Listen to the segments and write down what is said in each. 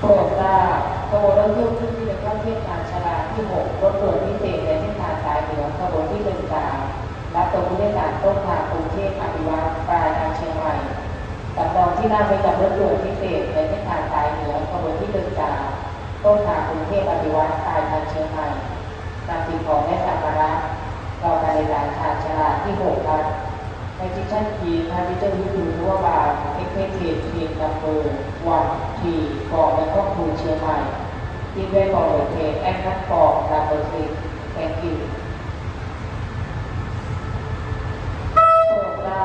โปรดทราบขบวนรถเที่ยวที่เป็นข้าเทียบทางชลาที่6รถด่วนพิเศษในเส้นทางสายเหนือขบวนที่1 3รับตัวผู้โดยสารต้นทางกรุงเทพอภิวัตรปลายทางเชียงใหม่สำรองที่นั่งไว้กับรถด่วนพิเศษในเส้นทางสายเหนือขบวนที่1 3ต้นทางกรุงเทพอภิวัตรปลายทางเชียงใหม่นำสิ่งของและสัมภาระ่นทีพระพิเตอร์วิทูรัวบาเอ็กเพเคเทียนดัมเบอร์วันทีกองและก็ครูเชียงใหม่ที่ได้บอกเลยเทจแอคทัฟกองดัมเบอร์ซิแองกิลโครา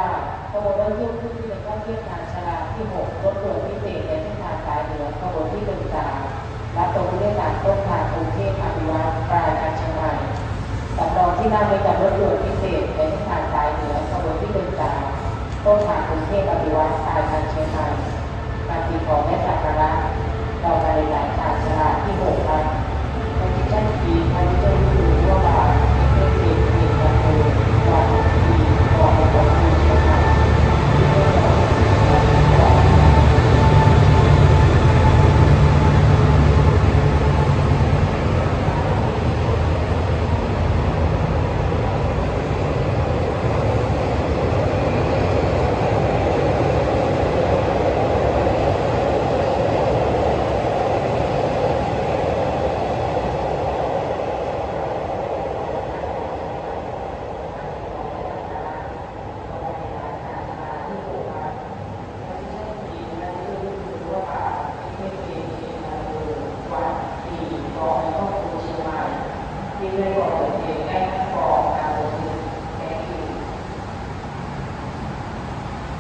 โคราชยุ่งขึ้นเป็นว่าเทียบการชลาที่หกรถด่วนพิเศษในเส้นทางสายเหนือขบวนที่หนึ่งสาและตรงที่ได้สามต้นทางกรุงเทพอภิวัตรปลายการเชียงใหม่สำรองที่นั่งไว้กับรถด่วนพิเศษ โอชารกรุงเทพปฏิวัติอาจารย์เชียงใหม Như thế.